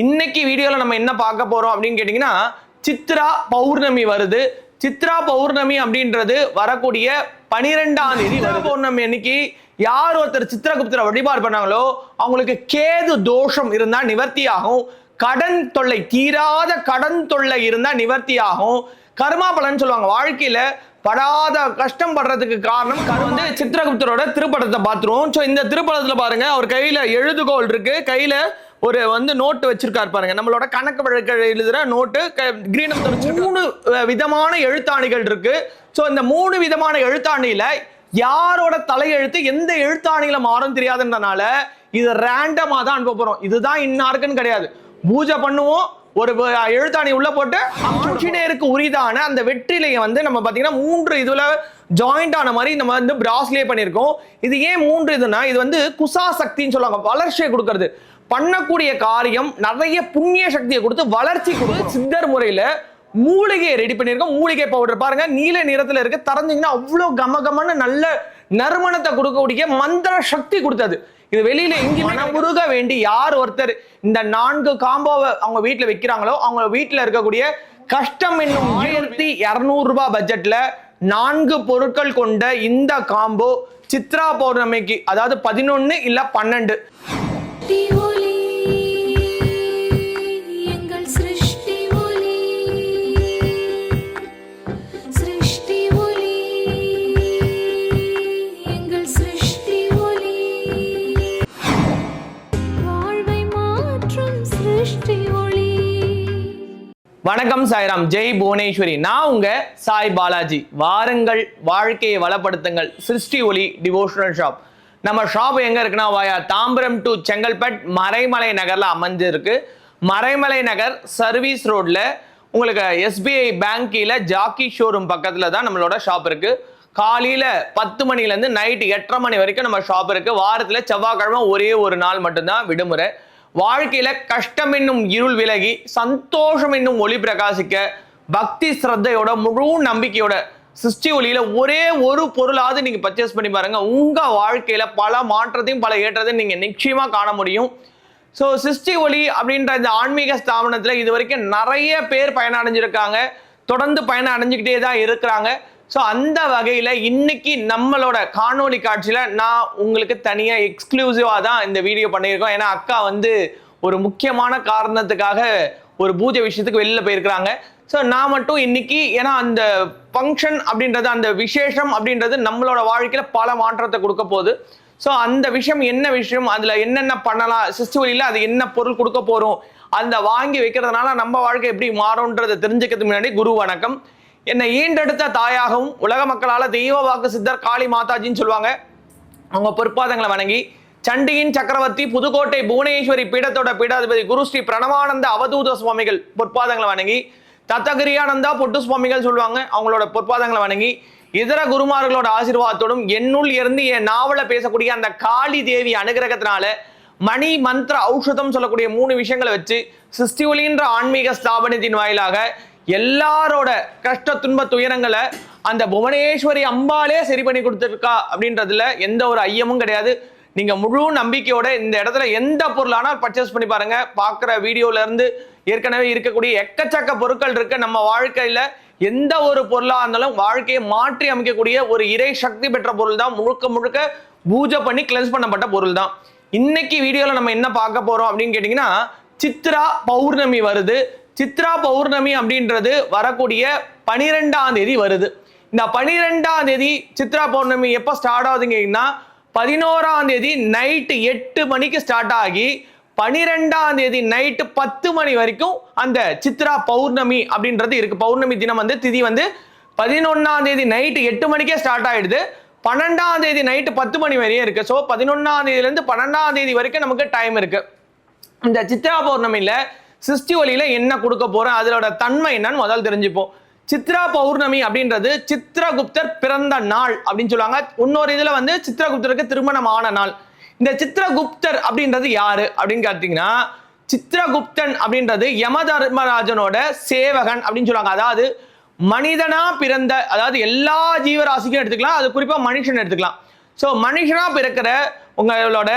இன்னைக்கு வீடியோவில் நம்ம என்ன பார்க்க போகிறோம் அப்படின்னு கேட்டிங்கன்னா சித்ரா பௌர்ணமி வருது. சித்ரா பௌர்ணமி அப்படின்றது வரக்கூடிய பனிரெண்டாம் தேதி சித்ரா பௌர்ணமி அன்னைக்கு யார் ஒருத்தர் சித்திரகுப்தரை வழிபாடு பண்ணாங்களோ அவங்களுக்கு கேது தோஷம் இருந்தால் நிவர்த்தி ஆகும் கடன் தொல்லை தீராத கடன் தொல்லை இருந்தால் நிவர்த்தி ஆகும் கர்மா பலன் சொல்லுவாங்க. வாழ்க்கையில படாத கஷ்டம் படுறதுக்கு காரணம் வந்து சித்திரகுப்தரோட திருப்படத்தை பார்த்துருவோம். ஸோ இந்த திருப்படத்தில் பாருங்க அவர் கையில எழுதுகோல் இருக்கு. கையில ஒரு வந்து நோட்டு வச்சிருக்காரு பாருங்க. நம்மளோட கணக்கு வழக்கு எழுதுற நோட்டு கிரீனம் மூணு விதமான எழுத்தாணிகள் இருக்கு. ஸோ இந்த மூணு விதமான எழுத்தாணியில யாரோட தலையெழுத்து எந்த எழுத்தாணியில மாறும் தெரியாதுன்றனால இது ரேண்டமா தான் அனுப்ப போறோம். இதுதான் இன்னாருக்குன்னு கிடையாது. பூஜை பண்ணுவோம். ஒரு எழுத்தாணி உள்ள போட்டு ஆஞ்சநேயருக்கு உரிதான அந்த வெற்றிலையை வந்து நம்ம பாத்தீங்கன்னா மூன்று இதுல ஜாயிண்ட் ஆன மாதிரி நம்ம வந்து பிராஸ்லேயே பண்ணியிருக்கோம். இது ஏன் மூன்று இதுனா இது வந்து குசா சக்தின்னு சொல்லுவாங்க. வளர்ச்சியை கொடுக்கறது. பண்ணக்கூடிய காரியம் நிறைய புண்ணிய சக்தியை கொடுத்து வளர்ச்சி கொடுத்து சித்தர் முறையில மூலிகையை ரெடி பண்ணியிருக்கோம். மூலிகை பவுடர் பாருங்க. நீல நிறத்துல இருக்கு. தரஞ்சிங்கன்னா அவ்வளோ கமகமன்னு நல்ல நறுமணத்தை கொடுக்கக்கூடிய மந்திர சக்தி கொடுத்தது. இது வெளியில எங்கேயுமே முருக வேண்டி யார் ஒருத்தர் இந்த நான்கு காம்போவை அவங்க வீட்டுல வைக்கிறாங்களோ அவங்க வீட்டுல இருக்கக்கூடிய கஷ்டம் என்னும் ஆயிரத்தி இருநூறு ரூபாய் பட்ஜெட்ல நான்கு பொருட்கள் கொண்ட இந்த காம்போ சித்ரா பௌர்ணமிக்கு அதாவது பதினொன்னு இல்ல பன்னெண்டு. வணக்கம் சாய்ராம். ஜெய் புவனேஸ்வரி. நான் உங்க சாய் பாலாஜி. வாருங்கள் வாழ்க்கையை வளப்படுத்துங்கள். சிருஷ்டி ஒளி டிவோஷனல் ஷாப் நம்ம ஷாப் எங்க இருக்குன்னா வாயா தாம்பரம் டு செங்கல்பட் மறைமலை நகர்ல அமைஞ்சிருக்கு. மறைமலை நகர் சர்வீஸ் ரோட்ல உங்களுக்கு எஸ்பிஐ பேங்க் கீழே ஜாக்கி ஷோரூம் பக்கத்துல தான் நம்மளோட ஷாப் இருக்கு. காலையில பத்து மணில இருந்து நைட் எட்டரை மணி வரைக்கும் நம்ம ஷாப் இருக்கு. வாரத்துல செவ்வாய்க்கிழமை ஒரே ஒரு நாள் மட்டும்தான் விடுமுறை. வாழ்க்கையில கஷ்டம் என்னும் இருள் விலகி சந்தோஷம் என்னும் ஒளி பிரகாசிக்க பக்தி ஸ்ரத்தையோட முழு நம்பிக்கையோட சிருஷ்டி ஒளியில ஒரே ஒரு பொருளாவது நீங்க பர்ச்சேஸ் பண்ணி பாருங்க. உங்க வாழ்க்கையில பல மாற்றத்தையும் பல ஏற்றத்தையும் நீங்க நிச்சயமா காண முடியும். ஸோ சிருஷ்டி ஒளி அப்படின்ற இந்த ஆன்மீக ஸ்தாபனத்தில் இது வரைக்கும் நிறைய பேர் பயனடைஞ்சிருக்காங்க. தொடர்ந்து பயணம் அடைஞ்சுக்கிட்டே தான் இருக்கிறாங்க. ஸோ அந்த வகையில் இன்னைக்கு நம்மளோட காணொளி காட்சியில் நான் உங்களுக்கு தனியாக எக்ஸ்க்ளூசிவாக தான் இந்த வீடியோ பண்ணியிருக்கோம். ஏன்னா அக்கா வந்து ஒரு முக்கியமான காரணத்துக்காக ஒரு பூஜை விஷயத்துக்கு வெளியில் போயிருக்கிறாங்க. ஸோ நான் மட்டும் இன்னைக்கு ஏன்னா அந்த ஃபங்க்ஷன் அப்படின்றது அந்த விசேஷம் அப்படின்றது நம்மளோட வாழ்க்கையில் பல மாற்றத்தை கொடுக்க போகுது. ஸோ அந்த விஷயம் என்ன விஷயம்? அதில் என்னென்ன பண்ணலாம்? சிஸ்டுவலியில் அது என்ன பொருள் கொடுக்க போகிறோம் அந்த வாங்கி வைக்கிறதுனால நம்ம வாழ்க்கை எப்படி மாறும்ன்றதை தெரிஞ்சுக்கிறதுக்கு முன்னாடி குரு வணக்கம். என்னை ஈண்டெடுத்த தாயாகவும் உலக மக்களால் தெய்வ வாக்கு சித்தர் காளி மாதாஜின்னு சொல்லுவாங்க. அவங்க பொற்பாதங்களை வணங்கி சண்டியின் சக்கரவர்த்தி புதுக்கோட்டை புவனேஸ்வரி பீடத்தோட பீடாதிபதி குரு ஸ்ரீ பிரணவானந்த அவதூத சுவாமிகள் பொற்பாதங்களை வணங்கி தத்தகிரியானந்தா பொட்டு சுவாமிகள் சொல்லுவாங்க அவங்களோட பொற்பாதங்களை வணங்கி இதர குருமார்களோட ஆசீர்வாதத்தோடும் என்னுள் இருந்து என் நாவல பேசக்கூடிய அந்த காளி தேவி அனுகிரகத்தினால மணி மந்திர ஔஷதம் சொல்லக்கூடிய மூணு விஷயங்களை வச்சு சிருஷ்டி ஆன்மீக ஸ்தாபனத்தின் வாயிலாக எல்லாரோட கஷ்ட துன்ப துயரங்களை அந்த புவனேஸ்வரி அம்பாலே சரி பண்ணி கொடுத்துருக்கா அப்படின்றதுல எந்த ஒரு ஐயமும் கிடையாது. நீங்க முழு நம்பிக்கையோட இந்த இடத்துல எந்த பொருளானால் பர்ச்சேஸ் பண்ணி பாருங்க. பார்க்குற வீடியோல இருந்து ஏற்கனவே இருக்கக்கூடிய எக்கச்சக்க பொருட்கள் இருக்கு. நம்ம வாழ்க்கையில எந்த ஒரு பொருளா இருந்தாலும் வாழ்க்கையை மாற்றி அமைக்கக்கூடிய ஒரு இறை சக்தி பெற்ற பொருள் தான் முழுக்க முழுக்க பூஜை பண்ணி கிளென்ஸ் பண்ணப்பட்ட பொருள் தான் இன்னைக்கு வீடியோல நம்ம என்ன பார்க்க போறோம் அப்படின்னு கேட்டிங்கன்னா சித்ரா பௌர்ணமி வருது. சித்ரா பௌர்ணமி அப்படின்றது வரக்கூடிய பனிரெண்டாம் தேதி வருது. இந்த பனிரெண்டாம் தேதி சித்ரா பௌர்ணமி எப்போ ஸ்டார்ட் ஆகுதுங்கன்னா பதினோராம் தேதி நைட்டு எட்டு மணிக்கு ஸ்டார்ட் ஆகி பனிரெண்டாம் தேதி நைட்டு பத்து மணி வரைக்கும் அந்த சித்ரா பௌர்ணமி அப்படின்றது இருக்கு. பௌர்ணமி தினம் வந்து திதி வந்து பதினொன்னாம் தேதி நைட்டு எட்டு மணிக்கே ஸ்டார்ட் ஆயிடுது. பன்னெண்டாம் தேதி நைட்டு பத்து மணி வரையும் இருக்கு. ஸோ பதினொன்னாம் தேதியிலேருந்து பன்னெண்டாம் தேதி வரைக்கும் நமக்கு டைம் இருக்கு. இந்த சித்ரா பௌர்ணமியில் சிருஷ்டி ஒளியில என்ன கொடுக்க போறோம் அதோட தன்மை என்னன்னு முதல் தெரிஞ்சுப்போம். சித்ரா பௌர்ணமி அப்படின்றது சித்ரகுப்தர் பிறந்த நாள் அப்படின்னு சொல்லுவாங்க. இன்னொரு இதுல வந்து சித்ரகுப்தருக்கு திருமணம் ஆன நாள். இந்த சித்ரகுப்தர் அப்படின்றது யாரு அப்படின்னு கேட்டீங்கன்னா சித்ரகுப்தன் அப்படின்றது யம தர்மராஜனோட சேவகன் அப்படின்னு சொல்லுவாங்க. அதாவது மனிதனா பிறந்த அதாவது எல்லா ஜீவராசிக்கும் எடுத்துக்கலாம். அது குறிப்பா மனுஷன் எடுத்துக்கலாம். ஸோ மனுஷனா பிறக்கிற உங்களோட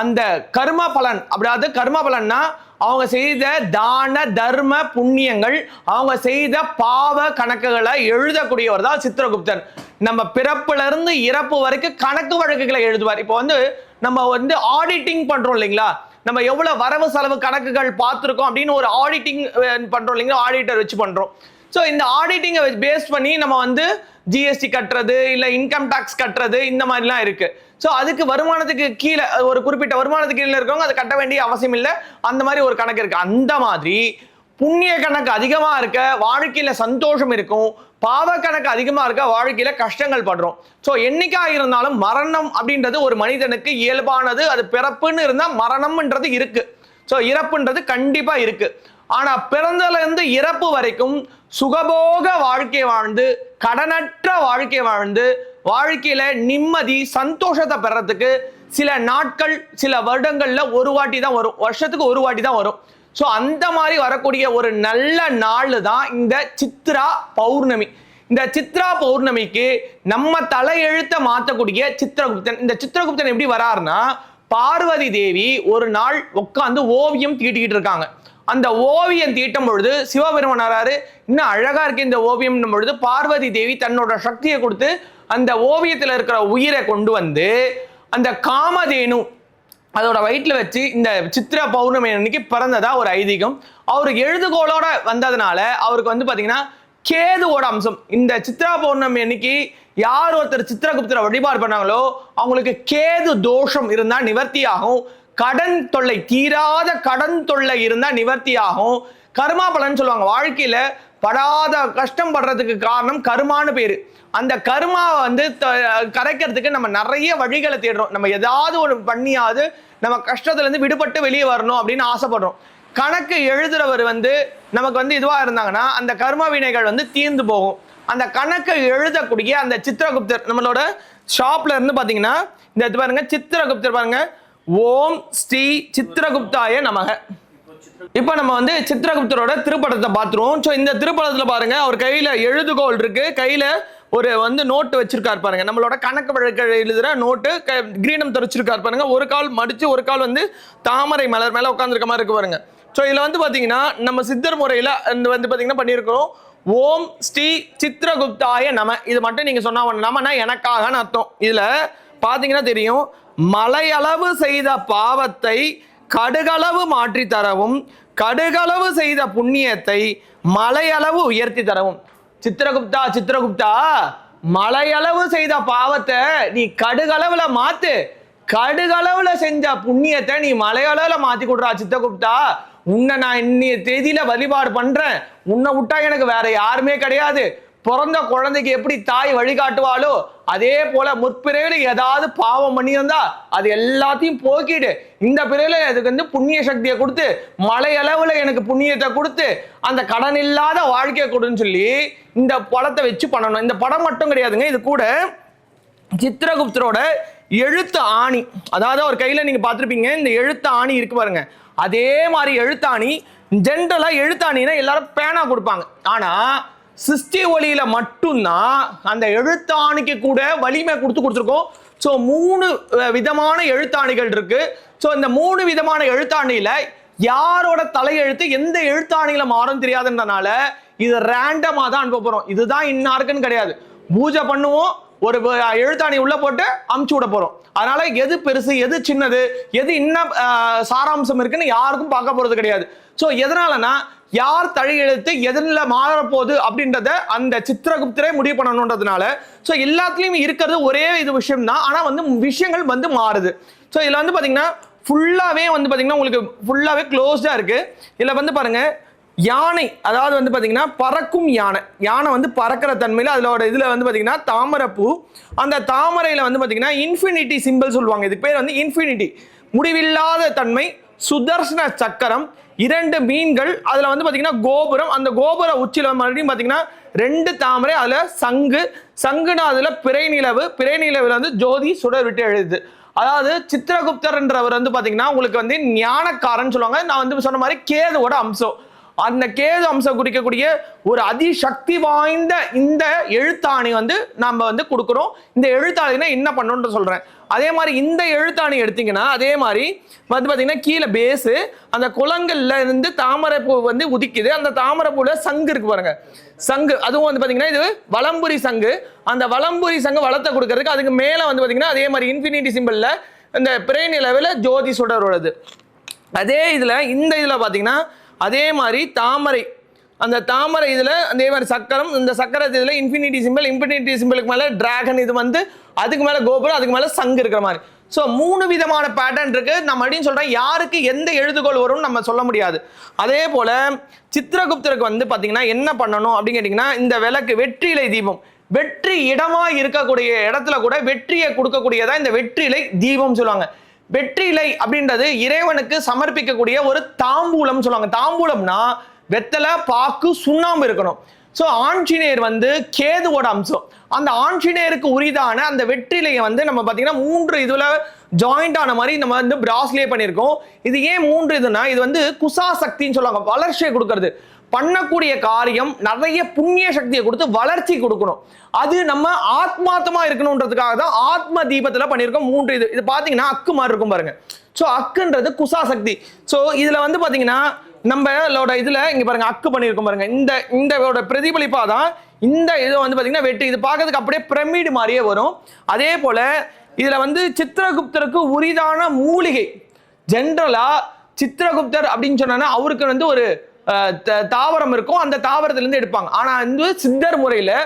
அந்த கர்ம பலன் அதாவது கர்ம பலன்னா அவங்க செய்த தான தர்ம புண்ணியங்கள் அவங்க செய்த பாவ கணக்குகளை எழுதக்கூடியவர் தான் சித்திரகுப்தர் நம்ம பிறப்புல இருந்து இறப்பு வரைக்கும் கணக்கு வழக்குகளை எழுதுவார். இப்போ வந்து நம்ம வந்து ஆடிட்டிங் பண்றோம் இல்லைங்களா? நம்ம எவ்வளவு வரவு செலவு கணக்குகள் பார்த்துருக்கோம் அப்படின்னு ஒரு ஆடிட்டிங் பண்றோம் இல்லைங்களா? ஆடிட்டர் வச்சு பண்றோம். ஸோ இந்த ஆடிட்டிங்கை பேஸ் பண்ணி நம்ம வந்து ஜிஎஸ்டி கட்டுறது இல்லை இன்கம் டேக்ஸ் கட்டுறது இந்த மாதிரிலாம் இருக்குது ஸோ அதுக்கு வருமானத்துக்கு கீழே ஒரு குறிப்பிட்ட வருமானத்துக்கு கீழே இருக்கவங்க அதை கட்ட வேண்டிய அவசியம் இல்லை. அந்த மாதிரி ஒரு கணக்கு இருக்கு. அந்த மாதிரி புண்ணிய கணக்கு அதிகமாக இருக்க வாழ்க்கையில் சந்தோஷம் இருக்கும். பாவ கணக்கு அதிகமாக இருக்க வாழ்க்கையில் கஷ்டங்கள் படுறோம். ஸோ என்னைக்கா இருந்தாலும் மரணம் அப்படின்றது ஒரு மனிதனுக்கு இயல்பானது அது பிறப்புன்னு இருந்தால் மரணம்ன்றது இருக்கு. ஸோ இறப்புன்றது கண்டிப்பாக இருக்கு. ஆனால் பிறந்தலேருந்து இறப்பு வரைக்கும் சுகபோக வாழ்க்கை வாழ்ந்து கடனற்ற வாழ்க்கை வாழ்ந்து வாழ்க்கையில நிம்மதி சந்தோஷத்தை பெறத்துக்கு சில நாட்கள் சில வருடங்கள்ல ஒரு வாட்டி தான் வரும். வருஷத்துக்கு ஒரு வாட்டி தான் வரும். ஸோ அந்த மாதிரி வரக்கூடிய ஒரு நல்ல நாள் தான் இந்த சித்ரா பௌர்ணமி. இந்த சித்ரா பௌர்ணமிக்கு நம்ம தலையெழுத்தை மாற்றக்கூடிய சித்திரகுப்தன் இந்த சித்திரகுப்தன் எப்படி வராருன்னா பார்வதி தேவி ஒரு நாள் உட்காந்து ஓவியம் தீட்டிக்கிட்டு இருக்காங்க. அந்த ஓவியம் தீட்டும் பொழுது சிவபெருமான் வராரு. இன்னும் அழகா இருக்கு இந்த ஓவியம் பொழுது பார்வதி தேவி தன்னோட சக்தியை கொடுத்து அந்த ஓவியத்தில் இருக்கிற உயிரை கொண்டு வந்து அந்த காமதேனு அதோட வயிற்றில் வச்சு இந்த சித்திர பௌர்ணமி அன்னைக்கு பிறந்ததா ஒரு ஐதீகம். அவர் எழுதுகோளோட வந்ததுனால அவருக்கு வந்து பார்த்தீங்கன்னா கேதுவோட அம்சம். இந்த சித்ரா பௌர்ணமி அன்னைக்கு யார் ஒருத்தர் சித்திரகுப்தரை வழிபாடு பண்ணாங்களோ அவங்களுக்கு கேது தோஷம் இருந்தால் நிவர்த்தியாகும். கடன் தொல்லை தீராத கடன் தொல்லை இருந்தால் நிவர்த்தியாகும். கர்மா பலன் சொல்லுவாங்க. வாழ்க்கையில படாத கஷ்டம் படுறதுக்கு காரணம் கருமான்னு பேரு. அந்த கருமாவை வந்து த- கரைக்கிறதுக்கு நம்ம நிறைய வழிகளை தேடுறோம். நம்ம ஏதாவது ஒரு பண்ணியாவது நம்ம கஷ்டத்துல இருந்து விடுபட்டு வெளியே வரணும் அப்படின்னு ஆசைப்படுறோம். கணக்கு எழுதுறவர் வந்து நமக்கு வந்து இதுவா இருந்தாங்கன்னா அந்த கர்ம வினைகள் வந்து தீர்ந்து போகும். அந்த கணக்கை எழுதக்கூடிய அந்த சித்திரகுப்தர் நம்மளோட ஷாப்ல இருந்து பாத்தீங்கன்னா இந்த இது பாருங்க சித்திரகுப்தர் பாருங்க. ஓம் ஸ்ரீ சித்திரகுப்தாய நமக. இப்போ நம்ம வந்து சித்திரகுப்தரோட திருப்படத்தை பார்த்துருவோம். ஸோ இந்த திருப்படத்தில் பாருங்க அவர் கையில் எழுதுகோல் இருக்கு. கையில் ஒரு வந்து நோட்டு வச்சிருக்காரு பாருங்க. நம்மளோட கணக்கு வழக்கு எழுதுகிற நோட்டு கிரீனம் தெரிச்சிருக்காரு பாருங்க. ஒரு கால் மடிச்சு ஒரு கால் வந்து தாமரை மலர் மேலே உட்காந்துருக்க மாதிரி இருக்கு பாருங்க. ஸோ இதில் வந்து பார்த்தீங்கன்னா நம்ம சித்தர் முறையில் இந்த வந்து பார்த்தீங்கன்னா பண்ணியிருக்கிறோம். ஓம் ஸ்ரீ சித்திரகுப்தாய நம. இது மட்டும் நீங்கள் சொன்னா நமனா எனக்காகன்னு அர்த்தம். இதில் பார்த்தீங்கன்னா தெரியும் மலையளவு செய்த பாவத்தை கடுகளவு மாற்றி தரவும் கடுகளவு செய்த புண்ணியத்தை மலையளவு உயர்த்தி தரவும். சித்திரகுப்தா சித்திரகுப்தா மலையளவு செய்த பாவத்தை நீ கடுகளவுல மாத்து. கடுகளவுல செஞ்ச புண்ணியத்தை நீ மலையளவுல மாத்தி கொடுறா சித்திரகுப்தா. உன்னை நான் இன்னைய தேதியில வழிபாடு பண்றேன். உன்னை விட்டா எனக்கு வேற யாருமே கிடையாது. பிறந்த குழந்தைக்கு எப்படி தாய் வழிகாட்டுவாளோ அதே போல முற்பிறவில ஏதாவது பாவம் பண்ணியிருந்தா அது எல்லாத்தையும் போக்கிடு இந்த பிறவில அதுக்கு வந்து புண்ணிய சக்தியை கொடுத்து மலை அளவுல எனக்கு புண்ணியத்தை கொடுத்து அந்த கடன் இல்லாத வாழ்க்கையை கொடுன்னு சொல்லி இந்த படத்தை வச்சு பண்ணணும். இந்த படம் மட்டும் கிடையாதுங்க இது கூட சித்திரகுப்தரோட எழுத்து ஆணி. அதாவது அவர் கையில நீங்க பார்த்துருப்பீங்க இந்த எழுத்து ஆணி இருக்கு பாருங்க. அதே மாதிரி எழுத்தாணி ஜென்ரலா எழுத்தாணினா எல்லாரும் பேனா கொடுப்பாங்க. ஆனா சிருஷ்டி ஒளியில மட்டும்தான் அந்த எழுத்தாணிக்கு கூட வலிமை கொடுத்து கொடுத்துருக்கோம். ஸோ மூணு விதமான எழுத்தாணிகள் இருக்கு. ஸோ இந்த மூணு விதமான எழுத்தாணியில யாரோட தலையெழுத்து எந்த எழுத்தாணியில மாறும் தெரியாதுன்றனால இது ரேண்டமாக தான் அனுப்ப போறோம். இதுதான் இன்னாருக்குன்னு கிடையாது. பூஜை பண்ணுவோம் ஒரு எழுத்தாணி உள்ள போட்டு அமுச்சு விட போறோம். அதனால எது பெருசு எது சின்னது எது இன்னும் சாராம்சம் இருக்குன்னு யாருக்கும் பார்க்க போறது கிடையாது. ஸோ எதனாலனா யார் தலையெழுத்து எதில் மாறப்போகுது அப்படின்றத அந்த சித்திரகுப்தரே முடிவு பண்ணணுன்றதுனால. ஸோ எல்லாத்துலேயும் இருக்கிறது ஒரே இது விஷயம் தான் ஆனால் வந்து விஷயங்கள் வந்து மாறுது. ஸோ இதில் வந்து பார்த்தீங்கன்னா ஃபுல்லாகவே வந்து பார்த்தீங்கன்னா உங்களுக்கு ஃபுல்லாகவே க்ளோஸ்டாக இருக்குது இதில் வந்து பாருங்க யானை அதாவது வந்து பார்த்தீங்கன்னா பறக்கும் யானை. யானை வந்து பறக்கிற தன்மையில் அதோட இதில் வந்து பார்த்தீங்கன்னா தாமரைப்பூ. அந்த தாமரையில் வந்து பார்த்தீங்கன்னா இன்ஃபினிட்டி சிம்பிள் சொல்லுவாங்க. இதுக்கு பேர் வந்து இன்ஃபினிட்டி முடிவில்லாத தன்மை சுதர்சன சக்கரம் இரண்டு மீன்கள் அதில் வந்து பார்த்தீங்கன்னா கோபுரம் அந்த கோபுர உச்சியில் மறுபடியும் பார்த்தீங்கன்னா ரெண்டு தாமரை அதில் சங்கு. சங்குனா அதில் பிறை நிலவு பிறை நிலவில் வந்து ஜோதி சுடர் விட்டு எழுதுது. அதாவது சித்திரகுப்தர்ன்றவர் வந்து பார்த்தீங்கன்னா உங்களுக்கு வந்து ஞானக்காரன் சொல்லுவாங்க. நான் வந்து சொன்ன மாதிரி கேதுவோட அம்சம். அந்த கேது அம்சம் குறிக்கக்கூடிய ஒரு அதிசக்தி வாய்ந்த இந்த எழுத்தாணி வந்து நம்ம வந்து கொடுக்குறோம். இந்த எழுத்தாணினா என்ன பண்ணணும்னு சொல்கிறேன் அதே மாதிரி இந்த எழுத்தாணி எடுத்தீங்கன்னா அதே மாதிரி வந்து பார்த்தீங்கன்னா கீழே பேஸு அந்த குளங்கள்ல இருந்து தாமரைப்பூ வந்து உதிக்குது. அந்த தாமரைப்பூவில் சங்கு இருக்கு பாருங்க. சங்கு அதுவும் வந்து பார்த்தீங்கன்னா இது வளம்புரி சங்கு. அந்த வளம்புரி சங்கு வளத்தை கொடுக்கறதுக்கு அதுக்கு மேலே வந்து பார்த்தீங்கன்னா அதே மாதிரி இன்ஃபினிட்டி சிம்பிளில் இந்த பிரெயின் லெவலில் ஜோதி சுடர் வருது அதே இதில் இந்த இதில் பார்த்தீங்கன்னா அதே மாதிரி தாமரை. அந்த தாமரை இதில் அதே மாதிரி சக்கரம் இந்த சக்கரத்து இதில் இன்ஃபினிட்டி சிம்பிள் இன்ஃபினிட்டி சிம்பிளுக்கு மேலே டிராகன் இது வந்து அதுக்கு மேலே கோபுரம் அதுக்கு மேலே சங்கு இருக்கிற மாதிரி. ஸோ மூணு விதமான பேட்டர்ன் இருக்குது நம்ம அப்படின்னு சொல்றேன் யாருக்கு எந்த எழுதுகோள் வரும்னு நம்ம சொல்ல முடியாது. அதே போல் சித்திரகுப்தருக்கு வந்து பார்த்தீங்கன்னா என்ன பண்ணணும் அப்படின்னு கேட்டிங்கன்னா இந்த விளக்கு வெற்றிலை தீபம். வெற்றி இடமாக இருக்கக்கூடிய இடத்துல கூட வெற்றியை கொடுக்கக்கூடியதான் இந்த வெற்றிலை தீபம் சொல்லுவாங்க. வெற்றிலை அப்படின்றது இறைவனுக்கு சமர்ப்பிக்கக்கூடிய ஒரு தாம்பூலம் சொல்லுவாங்க. தாம்பூலம்னா வெத்தலை பாக்கு சுண்ணாம்பு இருக்கணும். ஸோ ஆஞ்சநேயர் வந்து கேதுவோட அம்சம். அந்த ஆஞ்சநேயருக்கு உரிதான அந்த வெற்றிலையை வந்து நம்ம பார்த்தீங்கன்னா மூன்று இதுல ஜாயிண்ட் ஆன மாதிரி நம்ம வந்து பிராஸ்லே பண்ணியிருக்கோம். இது ஏன் மூன்று இதுனா இது வந்து குசா சக்தின்னு சொல்லுவாங்க. வளர்ச்சியை கொடுக்கறது. பண்ணக்கூடிய காரியம் நிறைய புண்ணிய சக்தியை கொடுத்து வளர்ச்சி கொடுக்கணும். அது நம்ம ஆத்மாத்தமா இருக்கணுன்றதுக்காக தான் ஆத்ம தீபத்துல பண்ணியிருக்கோம். மூன்று இது இது பாத்தீங்கன்னா அக்கு மாதிரி இருக்கும் பாருங்க. ஸோ அக்குன்றது குசா சக்தி. ஸோ இதுல வந்து பாத்தீங்கன்னா நம்மளோட இதுல இங்க பாருங்க அக்கு பண்ணியிருக்கோம் பாருங்க. இந்த இந்த பிரதிபலிப்பா தான் இந்த இது வந்து பாத்தீங்கன்னா வெட்டு. இது பார்க்கறதுக்கு அப்படியே பிரமிடு மாதிரியே வரும். அதே போல இதுல வந்து சித்திரகுப்தருக்கு உரிதான மூலிகை. ஜென்ரலா சித்திரகுப்தர் அப்படின்னு சொன்னா அவருக்கு வந்து ஒரு தாவரம் இருக்கும். அந்த தாவரத்துலேருந்து எடுப்பாங்க. ஆனால் வந்து சித்தர் முறையில்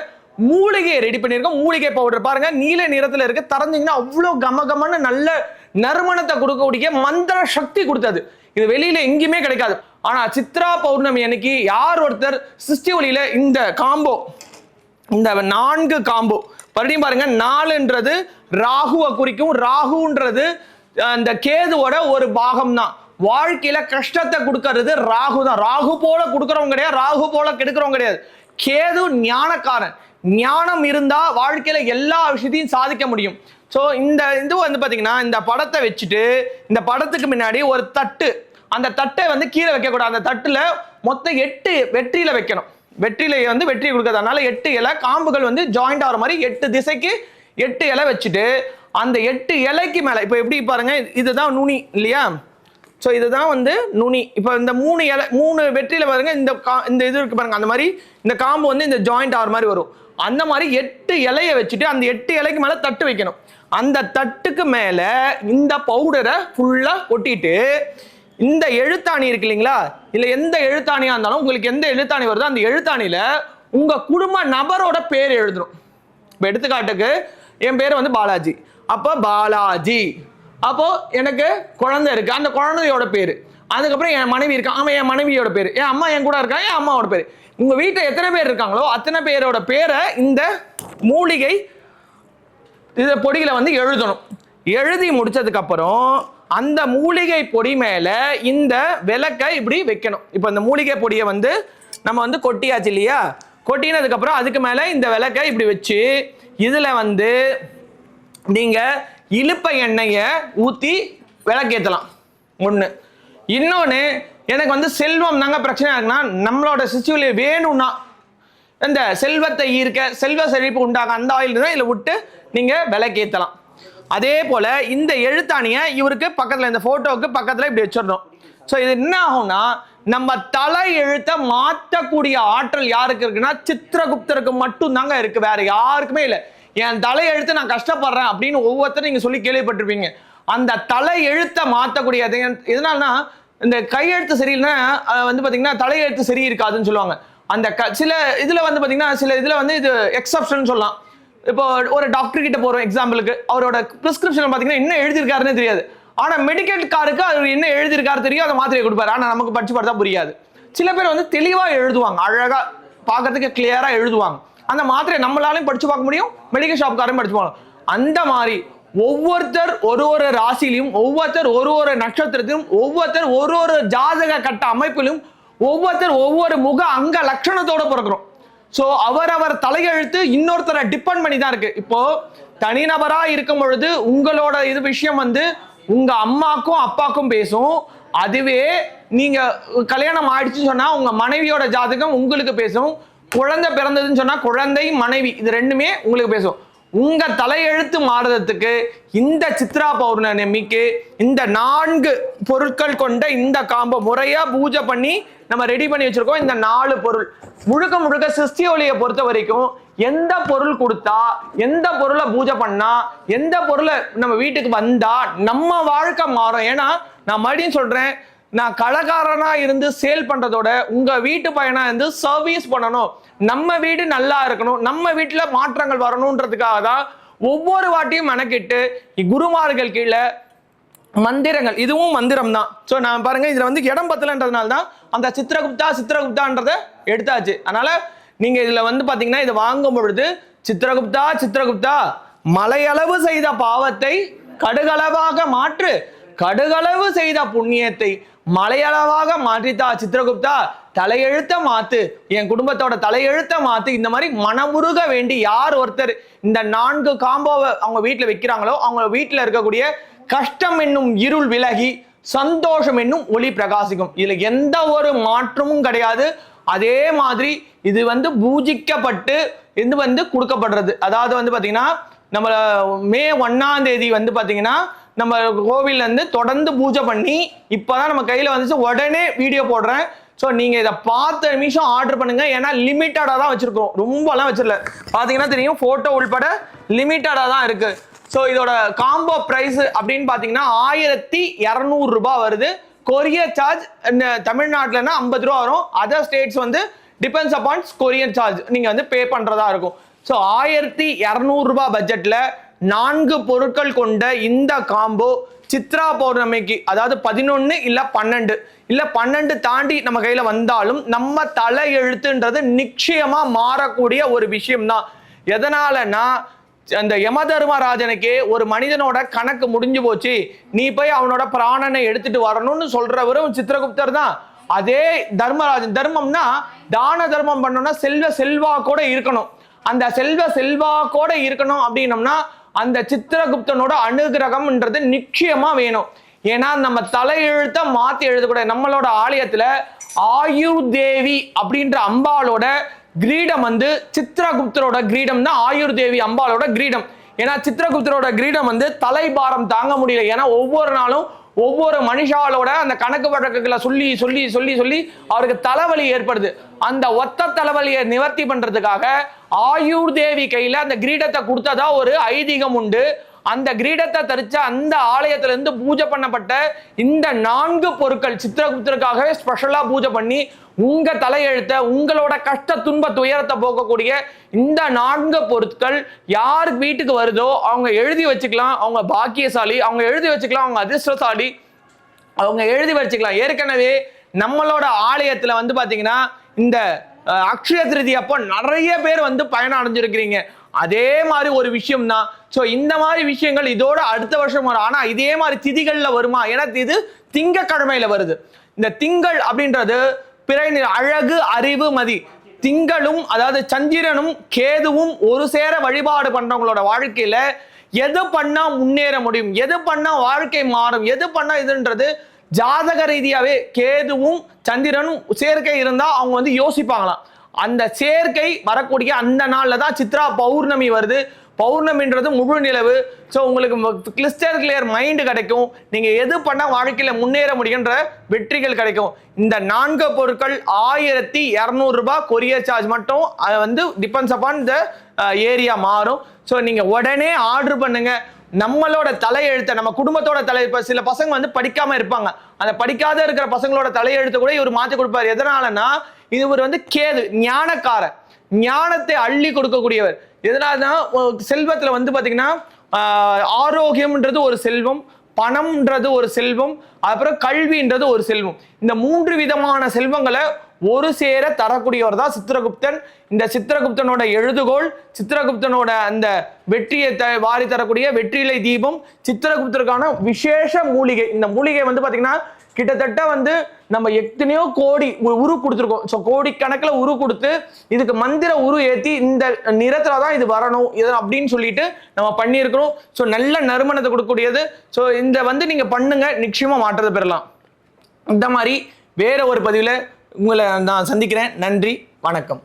மூலிகையை ரெடி பண்ணியிருக்கோம். மூலிகை பவுடர் பாருங்க. நீல நிறத்தில் இருக்கு. தரஞ்சிங்கன்னா அவ்வளோ கம கமன்னு நல்ல நறுமணத்தை கொடுக்கக்கூடிய மந்திர சக்தி கொடுத்தது. இது வெளியில எங்கேயுமே கிடைக்காது. ஆனால் சித்ரா பௌர்ணமி அன்னைக்கு யார் ஒருத்தர் சிருஷ்டி ஒளியில இந்த காம்போ இந்த நான்கு காம்போ மறுபடியும் பாருங்க நாலுன்றது ராகுவை குறிக்கும். ராகுன்றது அந்த கேதுவோட ஒரு பாகம் தான் வாழ்க்கையில கஷ்டத்தை கொடுக்கறது ராகு தான். ராகு போல கொடுக்கறவங்க கிடையாது ராகு போல கெடுக்கிறவங்க கிடையாது. கேது ஞானக்காரன். ஞானம் இருந்தா வாழ்க்கையில எல்லா விஷயத்தையும் சாதிக்க முடியும். ஸோ இந்த இது வந்து பார்த்தீங்கன்னா இந்த படத்தை வச்சுட்டு இந்த படத்துக்கு முன்னாடி ஒரு தட்டு. அந்த தட்டை வந்து கீழே வைக்கக்கூடாது. அந்த தட்டில் மொத்தம் எட்டு வெற்றியில வைக்கணும். வெற்றிலை வந்து வெற்றி கொடுக்கறதுனால எட்டு இலை காம்புகள் வந்து ஜாயிண்ட் ஆகிற மாதிரி எட்டு திசைக்கு எட்டு இலை வச்சுட்டு அந்த எட்டு இலைக்கு மேலே இப்போ எப்படி பாருங்க இதுதான் நுனி இல்லையா? ஸோ இதுதான் வந்து நுனி. இப்போ இந்த மூணு இலை மூணு வெற்றியில் பாருங்க இந்த கா இந்த இது இருக்குது பாருங்க அந்த மாதிரி இந்த காம்பு வந்து இந்த ஜாயிண்ட் ஆகிற மாதிரி வரும். அந்த மாதிரி எட்டு இலையை வச்சுட்டு அந்த எட்டு இலைக்கு மேலே தட்டு வைக்கணும். அந்த தட்டுக்கு மேலே இந்த பவுடரை ஃபுல்லாக கொட்டிட்டு இந்த எழுத்தாணி இருக்கு இல்லைங்களா? இல்லை எந்த எழுத்தாணியாக இருந்தாலும் உங்களுக்கு எந்த எழுத்தாணி வருதோ அந்த எழுத்தாணியில் உங்கள் குடும்ப நபரோட பேர் எழுதணும். இப்போ எடுத்துக்காட்டுக்கு என் பேர் வந்து பாலாஜி. அப்போ பாலாஜி. அப்போ எனக்கு குழந்தை இருக்கு. அந்த குழந்தையோட பேர். அதுக்கப்புறம் என் மனைவி இருக்கா? அவன் என் மனைவியோட பேர். என் அம்மா என் கூட இருக்கா? என் அம்மாவோட பேர். உங்க வீட்டில் எத்தனை பேர் இருக்காங்களோ அத்தனை பேரோட பேரை இந்த மூலிகை இதை பொடியில வந்து எழுதணும். எழுதி முடிச்சதுக்கு அப்புறம் அந்த மூலிகை பொடி மேல இந்த விளக்கை இப்படி வைக்கணும். இப்போ இந்த மூலிகை பொடியை வந்து நம்ம வந்து கொட்டியாச்சு இல்லையா? கொட்டினதுக்கு அப்புறம் அதுக்கு மேல இந்த விளக்கை இப்படி வச்சு இதுல வந்து நீங்கள் இழுப்ப எண்ணெயை ஊற்றி விளக்கேற்றலாம் ஒன்று இன்னொன்று எனக்கு வந்து செல்வம் தாங்க பிரச்சனை இருக்குன்னா நம்மளோட சிச்சுவலி வேணும்னா இந்த செல்வத்தை ஈர்க்க செல்வ செழிப்பு உண்டாக அந்த ஆயில் தான் இதில் விட்டு நீங்கள் விளக்கேற்றலாம் அதே போல் இந்த எழுத்தாணியை இவருக்கு பக்கத்தில் இந்த ஃபோட்டோவுக்கு பக்கத்தில் இப்படி வச்சிடணும். ஸோ இது என்ன ஆகும்னா நம்ம தலை எழுத்தை மாற்றக்கூடிய ஆற்றல் யாருக்கு இருக்குன்னா சித்திரகுப்தருக்கு மட்டும் தாங்க வேறு யாருக்குமே இல்லை. என் தலை எழுத்து நான் கஷ்டப்படுறேன் அப்படின்னு ஒவ்வொருத்தரும் நீங்கள் சொல்லி கேள்விப்பட்டிருப்பீங்க. அந்த தலை எழுத்தை மாற்றக்கூடிய எதனால்னா இந்த கையெழுத்து சரியில்லைன்னா வந்து பார்த்தீங்கன்னா தலையெழுத்து சரி இருக்காதுன்னு சொல்லுவாங்க. அந்த க சில இதில் வந்து பார்த்தீங்கன்னா சில இதில் வந்து இது எக்ஸப்ஷன் சொல்லலாம். இப்போ ஒரு டாக்டர் கிட்ட போகிறோம் எக்ஸாம்பிளுக்கு அவரோட ப்ரிஸ்கிரிப்ஷன் பார்த்தீங்கன்னா என்ன எழுதியிருக்காருன்னு தெரியாது. ஆனால் மெடிக்கல் காருக்கு அவர் என்ன எழுதியிருக்காரு தெரியும் அதை மாத்திரையை கொடுப்பாரு. ஆனால் நமக்கு படிச்சு பார்த்தா புரியாது. சில பேர் வந்து தெளிவாக எழுதுவாங்க. அழகாக பார்க்கறதுக்கு கிளியராக எழுதுவாங்க. அந்த மாத்திரை நம்மளாலையும் படிச்சு பார்க்க முடியும். மெடிக்கல் ஷாப்காரையும் படிச்சு பார்க்கலாம் அந்த மாதிரி ஒவ்வொருத்தர் ஒரு ஒரு ராசிலையும் ஒவ்வொருத்தர் ஒரு ஒரு நட்சத்திரத்திலும் ஒவ்வொருத்தர் ஒரு ஒரு ஜாதக கட்ட அமைப்பிலும் ஒவ்வொருத்தர் ஒவ்வொரு முக அங்க லட்சணத்தோட பிறக்கிறோம். ஸோ அவரவர் தலையெழுத்து இன்னொருத்தரை டிபெண்ட் பண்ணி தான் இருக்கு. இப்போ தனிநபரா இருக்கும் பொழுது உங்களோட இது விஷயம் வந்து உங்க அம்மாக்கும் அப்பாக்கும் பேசும். அதுவே நீங்க கல்யாணம் ஆயிடுச்சுன்னு சொன்னா உங்க மனைவியோட ஜாதகம் உங்களுக்கு பேசும். குழந்தை பிறந்ததுன்னு சொன்னா குழந்தை மனைவி இது ரெண்டுமே உங்களுக்கு பேசும். உங்க தலையெழுத்து மாறுறதுக்கு இந்த சித்ரா பௌர்ணமிக்கு இந்த நான்கு பொருட்கள் கொண்ட இந்த காம்பை முறையா பூஜை பண்ணி நம்ம ரெடி பண்ணி வச்சிருக்கோம். இந்த நாலு பொருள். முழுக்க முழுக்க சிஸ்டி ஒளியை பொறுத்த வரைக்கும் எந்த பொருள் கொடுத்தா எந்த பொருளை பூஜை பண்ணா எந்த பொருளை நம்ம வீட்டுக்கு வந்தா நம்ம வாழ்க்கை மாறும். ஏன்னா நான் மறுபடியும் சொல்றேன் நான் கடைக்காரனா இருந்து சேல் பண்றதோட உங்க வீட்டு பையனா இருந்து சர்வீஸ் பண்ணணும். நம்ம வீடு நல்லா இருக்கணும். நம்ம வீட்டுல மாற்றங்கள் வரணுன்றதுக்காக தான் ஒவ்வொரு வாட்டியும் மெனக்கிட்டு குருமார்கள் கீழே மந்திரங்கள். இதுவும் மந்திரம் தான் ஸோ நான் பாருங்க இதுல வந்து இடம் பத்தலன்றதுனால தான் அந்த சித்திரகுப்தா சித்திரகுப்தான்றதை எடுத்தாச்சு. அதனால நீங்க இதுல வந்து பாத்தீங்கன்னா இதை வாங்கும் பொழுது சித்திரகுப்தா சித்திரகுப்தா மலையளவு செய்த பாவத்தை கடுகளவாக மாற்று. கடுகளவு செய்த புண்ணியத்தை மலையளவாக மாற்றித்தா சித்திரகுப்தா தலையெழுத்த மாத்து என் குடும்பத்தோட தலையெழுத்த மாத்து இந்த மாதிரி மனமுருக வேண்டி யார் ஒருத்தர் இந்த நான்கு காம்போவை அவங்க வீட்டில் வைக்கிறாங்களோ அவங்க வீட்டில் இருக்கக்கூடிய கஷ்டம் என்னும் இருள் விலகி சந்தோஷம் என்னும் ஒளி பிரகாசிக்கும். இதுல எந்த ஒரு மாற்றமும் கிடையாது. அதே மாதிரி இது வந்து பூஜிக்கப்பட்டு இது வந்து கொடுக்கப்படுறது. அதாவது வந்து பாத்தீங்கன்னா நம்ம மே ஒன்னாம் தேதி வந்து பாத்தீங்கன்னா நம்ம கோவில்ல தொடர்ந்து பூஜை பண்ணி இப்பதான் நம்ம கையில வந்துச்சு. உடனே வீடியோ போடுறேன். ஸோ நீங்க இதை பார்த்த நிமிஷம் ஆர்டர் பண்ணுங்க. ஏன்னா லிமிட்டடாக தான் வச்சிருக்கோம். ரொம்பலாம் வச்சிடல. பாத்தீங்கன்னா தெரியும் போட்டோ உள்பட லிமிட்டடாக தான் இருக்கு. ஸோ இதோட காம்போ பிரைஸ் அப்படின்னு பார்த்தீங்கன்னா ஆயிரத்தி இரநூறு ரூபாய் வருது. கொரியர் சார்ஜ் தமிழ்நாட்டில்னா ஐம்பது ரூபா வரும். அதர் ஸ்டேட்ஸ் வந்து டிபெண்ட்ஸ் அப்பான்ஸ் கொரியர் சார்ஜ் நீங்கள் வந்து பே பண்ணுறதா இருக்கும். ஸோ ஆயிரத்தி இரநூறுபா பட்ஜெட்டில் நான்கு பொருட்கள் கொண்ட இந்த காம்போ சித்ரா பௌர்ணமிக்கு அதாவது பதினொன்று இல்லை பன்னெண்டு. இல்லை பன்னெண்டு தாண்டி நம்ம கையில் வந்தாலும் நம்ம தலை எழுத்துன்றது நிச்சயமாக மாறக்கூடிய ஒரு விஷயம்தான். எதனாலனா அந்த யமதர்மராஜனுக்கே ஒரு மனிதனோட கணக்கு முடிஞ்சு போச்சு. நீ போய் அவனோட பிராணனை எடுத்துட்டு வரணும்னு சொல்றவரும் சித்திரகுப்தர் தான். அதே தர்மராஜன் தர்மம்னா தான தர்மம் பண்ணோம்னா செல்வ செல்வா கூட இருக்கணும். அந்த செல்வ செல்வாக்கோட இருக்கணும் அப்படின்னம்னா அந்த சித்திரகுப்தனோட அனுகிரகம்ன்றது நிச்சயமா வேணும். ஏன்னா நம்ம தலையெழுத்த மாத்தி எழுதக்கூடாது நம்மளோட ஆலயத்துல ஆயு தேவி அப்படின்ற அம்பாலோட கிரீடம் வந்து சித்ரகுப்தரோட கிரீடம் தான் ஆயுர் தேவி அம்பாலோட கிரீடம். ஏன்னா சித்ரகுப்தரோட கிரீடம் வந்து தலைபாரம் தாங்க முடியல. ஏன்னா ஒவ்வொரு நாளும் ஒவ்வொரு மனுஷாலோட அந்த கணக்கு வழக்குகளை சொல்லி சொல்லி சொல்லி சொல்லி அவருக்கு தலைவலி ஏற்படுது. அந்த ஒத்த தலைவலியை நிவர்த்தி பண்றதுக்காக ஆயுர் தேவி கையில அந்த கிரீடத்தை கொடுத்ததா ஒரு ஐதீகம் உண்டு. அந்த கிரீடத்தை தரிச்ச அந்த ஆலயத்திலிருந்து பூஜை பண்ணப்பட்ட இந்த நான்கு பொருட்கள் சித்திரகுப்தருக்காகவே ஸ்பெஷலாக பூஜை பண்ணி உங்க தலையெழுத்த உங்களோட கஷ்ட துன்ப துயரத்தை போக்கக்கூடிய இந்த நான்கு பொருட்கள் யார் வீட்டுக்கு வருதோ அவங்க எழுதி வச்சுக்கலாம். அவங்க பாக்கியசாலி அவங்க எழுதி வச்சுக்கலாம். அவங்க அதிர்ஷ்டசாலி அவங்க எழுதி வச்சுக்கலாம். ஏற்கனவே நம்மளோட ஆலயத்தில் வந்து பார்த்தீங்கன்னா இந்த அக்ஷய திருதி அப்போ நிறைய பேர் வந்து பயணம் அடைஞ்சிருக்கிறீங்க. அதே மாதிரி ஒரு விஷயம் தான் ஸோ இந்த மாதிரி விஷயங்கள் இதோட அடுத்த வருஷம் வரும். ஆனால் இதே மாதிரி திதிகளில் வருமா? ஏன்னா இது திங்கக்கிழமையில வருது. இந்த திங்கள் அப்படின்றது பிறை அழகு அறிவு மதி. திங்களும் அதாவது சந்திரனும் கேதுவும் ஒரு சேர வழிபாடு பண்றவங்களோட வாழ்க்கையில எது பண்ணா முன்னேற முடியும்? எது பண்ணா வாழ்க்கை மாறும்? எது பண்ணா இதுன்றது ஜாதக ரீதியாவே கேதுவும் சந்திரனும் சேர்க்கை இருந்தா அவங்க வந்து யோசிப்பாங்களாம். அந்த சேர்க்கை வரக்கூடிய அந்த நாளில் தான் சித்ரா பௌர்ணமி வருது. பௌர்ணமின்றது முழு நிலவு. ஸோ உங்களுக்கு கிளிஸ்டர் கிளியர் மைண்டு கிடைக்கும். நீங்கள் எது பண்ணால் வாழ்க்கையில் முன்னேற முடியுன்ற வெற்றிகள் கிடைக்கும். இந்த நான்கு பொருட்கள் ஆயிரத்தி இரநூறுபா கொரியர் சார்ஜ் மட்டும் அது வந்து டிபெண்ட்ஸ் அப்பான் த ஏரியா மாறும். ஸோ நீங்கள் உடனே ஆர்டர் பண்ணுங்கள் நம்மளோட தலையெழுத்தை நம்ம குடும்பத்தோட தலை சில பசங்க வந்து படிக்காமல் இருப்பாங்க. அந்த படிக்காத இருக்கிற பசங்களோட தலையெழுத்தை கூட இவர் மாற்றி கொடுப்பார். எதனாலன்னா இவர் வந்து கேது ஞானக்காரன் ஞானத்தை அள்ளி கொடுக்கக்கூடியவர். எதனால்தான் செல்வத்தில் வந்து பார்த்தீங்கன்னா ஆரோக்கியம்ன்றது ஒரு செல்வம் பணம்ன்றது ஒரு செல்வம் அப்புறம் கல்வின்றது ஒரு செல்வம். இந்த மூன்று விதமான செல்வங்களை ஒரு சேர தரக்கூடியவர் தான் சித்திரகுப்தன். இந்த சித்திரகுப்தனோட எழுதுகோள் சித்திரகுப்தனோட அந்த வெற்றியை த வாரி தரக்கூடிய வெற்றிலை தீபம் சித்திரகுப்தருக்கான விசேஷ மூலிகை. இந்த மூலிகை வந்து பார்த்தீங்கன்னா கிட்டத்தட்ட வந்து நம்ம எத்தனையோ கோடி உ- உரு கொடுத்துருக்கோம். ஸோ கோடி கணக்கில் உரு கொடுத்து இதுக்கு மந்திர உரு ஏற்றி இந்த நிறத்தில் தான் இது வரணும் இது அப்படின்னு சொல்லிட்டு நம்ம பண்ணியிருக்கிறோம். ஸோ நல்ல நறுமணத்தை கொடுக்கக்கூடியது. ஸோ இந்த வந்து நீங்கள் பண்ணுங்க நிச்சயமாக மாற்றத்தை பெறலாம். இந்த மாதிரி வேற ஒரு பதிவில் உங்களை நான் சந்திக்கிறேன். நன்றி வணக்கம்.